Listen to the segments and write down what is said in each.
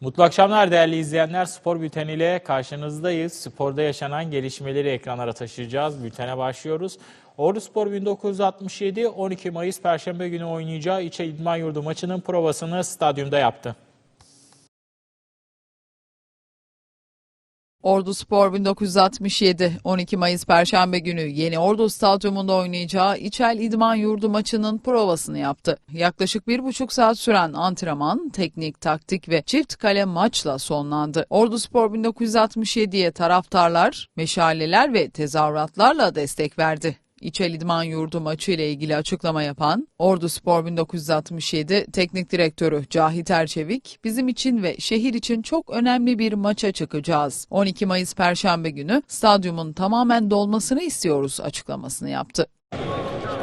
Mutlu akşamlar değerli izleyenler. Spor bülteniyle karşınızdayız. Sporda yaşanan gelişmeleri ekranlara taşıyacağız. Bültene başlıyoruz. Ordu Spor 1967 12 Mayıs Perşembe günü oynayacağı İçe İdman Yurdu maçının provasını stadyumda yaptı. Ordu Spor 1967 12 Mayıs Perşembe günü Yeni Ordu Stadyumunda oynayacağı İçel İdman Yurdu maçının provasını yaptı. Yaklaşık bir buçuk saat süren antrenman, teknik, taktik ve çift kale maçla sonlandı. Ordu Spor 1967'ye taraftarlar, meşaleler ve tezahüratlarla destek verdi. İçel İdman Yurdu maçı ile ilgili açıklama yapan Ordu Spor 1967 Teknik Direktörü Cahit Erçevik, bizim için ve şehir için çok önemli bir maça çıkacağız. 12 Mayıs Perşembe günü stadyumun tamamen dolmasını istiyoruz açıklamasını yaptı.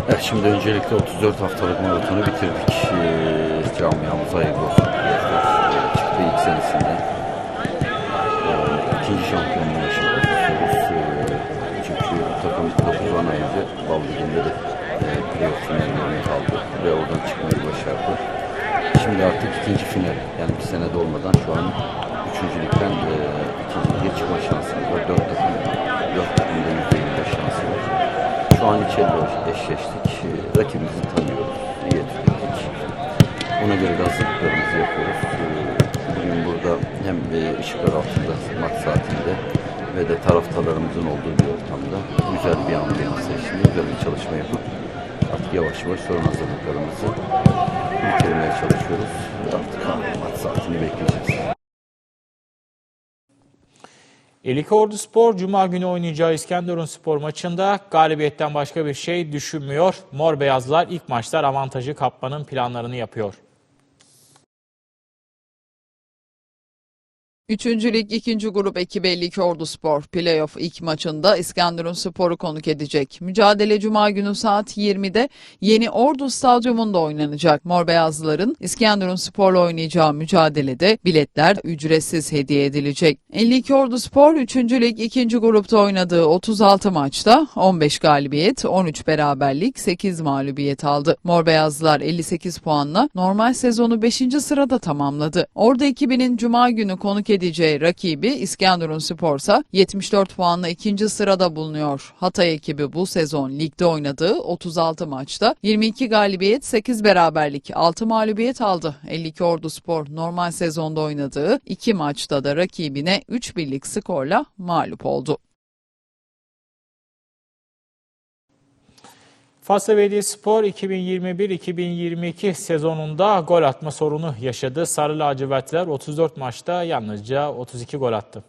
Evet, şimdi öncelikle 34 haftalık maratonu bitirdik. Ee, camiamıza hayırlı olsun. 9 an ayırdı. Bal Ligi'nde de e, playoff finallerine kaldı ve oradan çıkmayı başardı. Şimdi artık ikinci final. Yani bir senede olmadan şu an üçüncülükten e, ikinci lige çıkma şansımız var. Dört takım, dört takımda %25 şansı var. Şu an içeride eşleştik. Ee, Rakibimizi tanıyoruz. İyi etkiledik. Ona göre de hazırlıklarımızı yapıyoruz. Ee, Bugün burada hem e, ışıklar altında maç saatinde ve de taraftarlarımızın olduğu bir ortamda güzel bir ambiyans eşliğinde güzel bir çalışma yapıp artık yavaş yavaş sorun hazırlıklarımızı bitirmeye çalışıyoruz. Artık maç saatini bekleyeceğiz. Elike Ordu Spor Cuma günü oynayacağı İskenderun Spor maçında galibiyetten başka bir şey düşünmüyor. Mor Beyazlılar ilk maçlar avantajı kapmanın planlarını yapıyor. Üçüncü Lig 2. Grup ekibi 52 Ordu Spor playoff ilk maçında İskenderun Spor'u konuk edecek. Mücadele Cuma günü saat 20'de Yeni Ordu Stadyumunda oynanacak. Mor Beyazlıların İskenderun Spor'la oynayacağı mücadelede biletler ücretsiz hediye edilecek. 52 Ordu Spor 3. Lig 2. grupta oynadığı 36 maçta 15 galibiyet, 13 beraberlik, 8 mağlubiyet aldı. Mor Beyazlılar 58 puanla normal sezonu 5. sırada tamamladı. Ordu ekibinin Cuma günü konuk edeceği rakibi İskenderun Spor'sa 74 puanla ikinci sırada bulunuyor. Hatay ekibi bu sezon ligde oynadığı 36 maçta 22 galibiyet, 8 beraberlik, 6 mağlubiyet aldı. 52 Ordu Spor normal sezonda oynadığı 2 maçta da rakibine 3 birlik skorla mağlup oldu. Fasla Belediyespor 2021-2022 sezonunda gol atma sorunu yaşadı. Sarı lacivertler 34 maçta yalnızca 32 gol attı.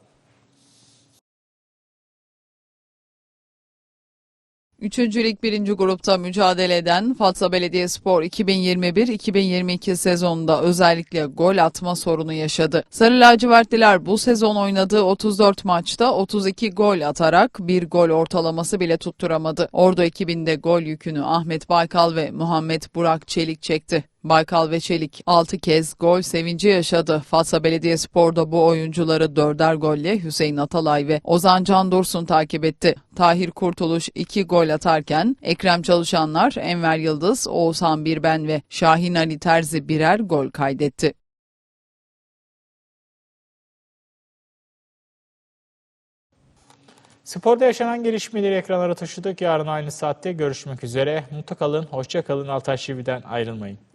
Üçüncü Lig 1. grupta mücadele eden Fatsa Belediyespor 2021-2022 sezonunda özellikle gol atma sorunu yaşadı. Sarı lacivertliler bu sezon oynadığı 34 maçta 32 gol atarak bir gol ortalaması bile tutturamadı. Ordu ekibinde gol yükünü Ahmet Baykal ve Muhammed Burak Çelik çekti. Baykal ve Çelik 6 kez gol sevinci yaşadı. Fatsa Belediyespor'da bu oyuncuları dörder golle Hüseyin Atalay ve Ozan Can Dursun takip etti. Tahir Kurtuluş 2 gol atarken Ekrem Çalışanlar, Enver Yıldız, Oğuzhan Birben ve Şahin Ali Terzi birer gol kaydetti. Sporda yaşanan gelişmeleri ekranlara taşıdık. Yarın aynı saatte görüşmek üzere. Mutlu kalın, hoşça kalın. Altay Şivi'den ayrılmayın.